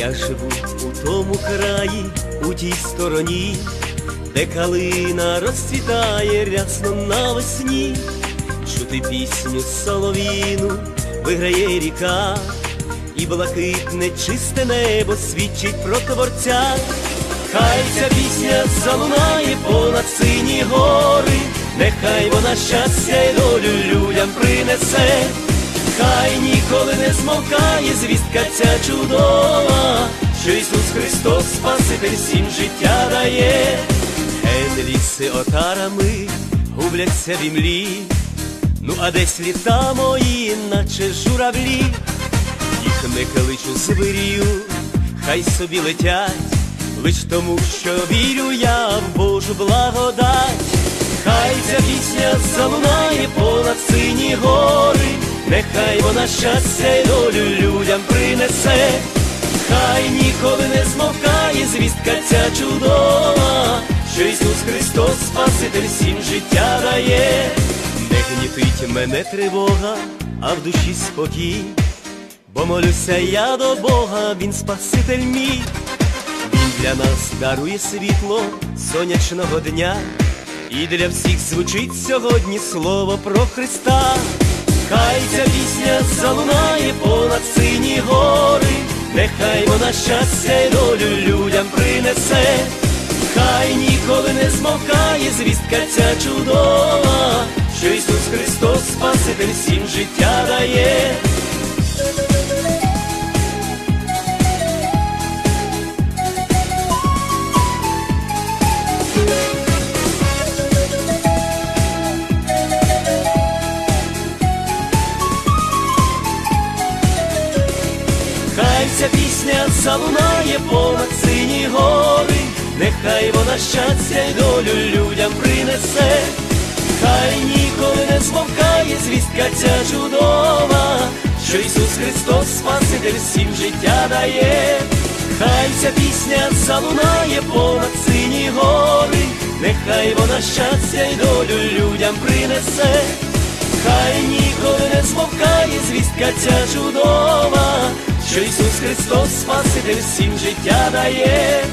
Я живу у тому краї, у тій стороні, де калина розцвітає рясно навесні, чути пісню соловіну виграє ріка, і блакитне чисте небо свідчить про творця. Хай ця пісня залунає понад сині гори, нехай вона щастя й долю людям принесе. Хай ніколи не змовкає звістка ця чудова, що Ісус Христос Спаситель всім життя дає, ліси отарами губляться в імлі, ну а десь літа мої, наче журавлі, їх не кличу звирію, хай собі летять, лиш тому, що вірю я в Божу благодать. Хай ця пісня залунає понад сині гори, нехай вона щастя й долю людям принесе, хай ніколи не змовкає звістка ця чудова, що Ісус Христос Спаситель всім життя дає, гнітить мене тривога, а в душі спокій, бо молюся я до Бога, Він Спаситель мій. Він для нас дарує світло сонячного дня, і для всіх звучить сьогодні слово про Христа. Хай ця пісня залунає понад сині гори, нехай вона щастя й долю людям принесе, хай ніколи не змовкає звістка ця чудова, що Ісус Христос Спаситель всім життя дає. Хай ця пісня залунає понад сині гори, нехай вона щастя й долю людям принесе, хай ніколи не змовкає звістка ця чудова, що Ісус Христос Спаситель всім життя дає, хай ця пісня залунає понад сині гори, нехай вона щастя й долю людям принесе. Хай ніколи не змовкає звістка ця чудова, що Ісус Христос Спаситель всім життя дає,